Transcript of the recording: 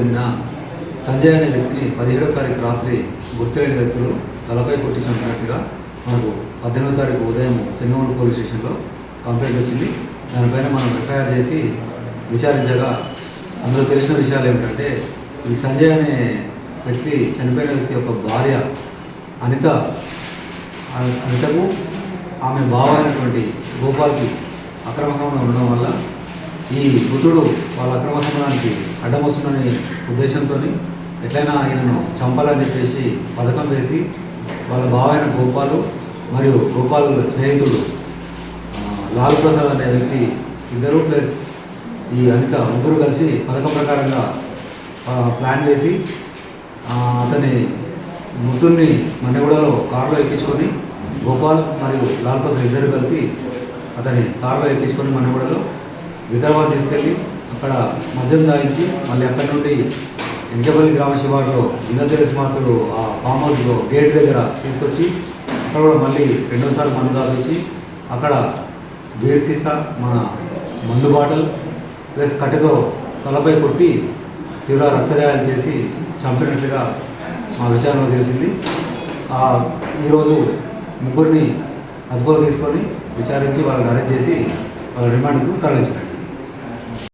చెందిన సంజయ్ అనే వ్యక్తిని పదిహేడో తారీఖు రాత్రి గుర్తులేని వ్యక్తులు తలపై కొట్టి చంపినట్టుగా మనకు పద్దెనిమిదో తారీఖు ఉదయం చెన్నూరు పోలీస్ స్టేషన్లో కంప్లైంట్ వచ్చింది. దానిపైన మనం ఎఫ్ఐఆర్ చేసి విచారించగా అందులో తెలిసిన విషయాలు ఏమిటంటే ఈ సంజయ్ అనే వ్యక్తి చనిపోయిన వ్యక్తి యొక్క భార్య అనిత అనితకు ఆమె బావ అయినటువంటి గోపాల్కి అక్రమంగా ఉండడం వల్ల ఈ బుద్ధుడు వాళ్ళ అక్రమ సంబంధానికి అడ్డం వస్తుందనే ఉద్దేశంతో ఎట్లయినా ఆయనను చంపాలని చెప్పేసి పథకం వేసి వాళ్ళ బావ అయిన గోపాలు మరియు గోపాల్ స్నేహితుడు లాల్ ప్రసాద్ అనే వ్యక్తి ఇద్దరు ప్లస్ ఈ అనిత ముగ్గురు కలిసి పథకం ప్రకారంగా ప్లాన్ వేసి అతని మృతుల్ని మన్నెగూడలో కారులో ఎక్కించుకొని గోపాల్ మరియు లాల్ ప్రసాద్ ఇద్దరు కలిసి అతని కారులో ఎక్కించుకొని మన్నెగూడలో వికారాబాద్ తీసుకెళ్ళి అక్కడ మద్యం దాయించి మళ్ళీ అక్కడి నుండి ఎంకపల్లి గ్రామ శివారులో ఇంద్రదేవి స్మార్తులు ఆ ఫామ్ హౌస్లో గేట్ దగ్గర తీసుకొచ్చి అక్కడ కూడా మళ్ళీ రెండోసారి మందు తాగించి అక్కడ బీర్ సీసా మన మందు బాటల్ ప్లస్ కట్టెతో తలపై కొట్టి తీవ్ర రక్తగాయాలు చేసి చంపినట్లుగా మా విచారణ తెలిసింది. ఈరోజు ముగ్గురిని అదుపులో తీసుకొని విచారించి వాళ్ళని అరెస్ట్ చేసి వాళ్ళ రిమాండ్కు తరలించారు.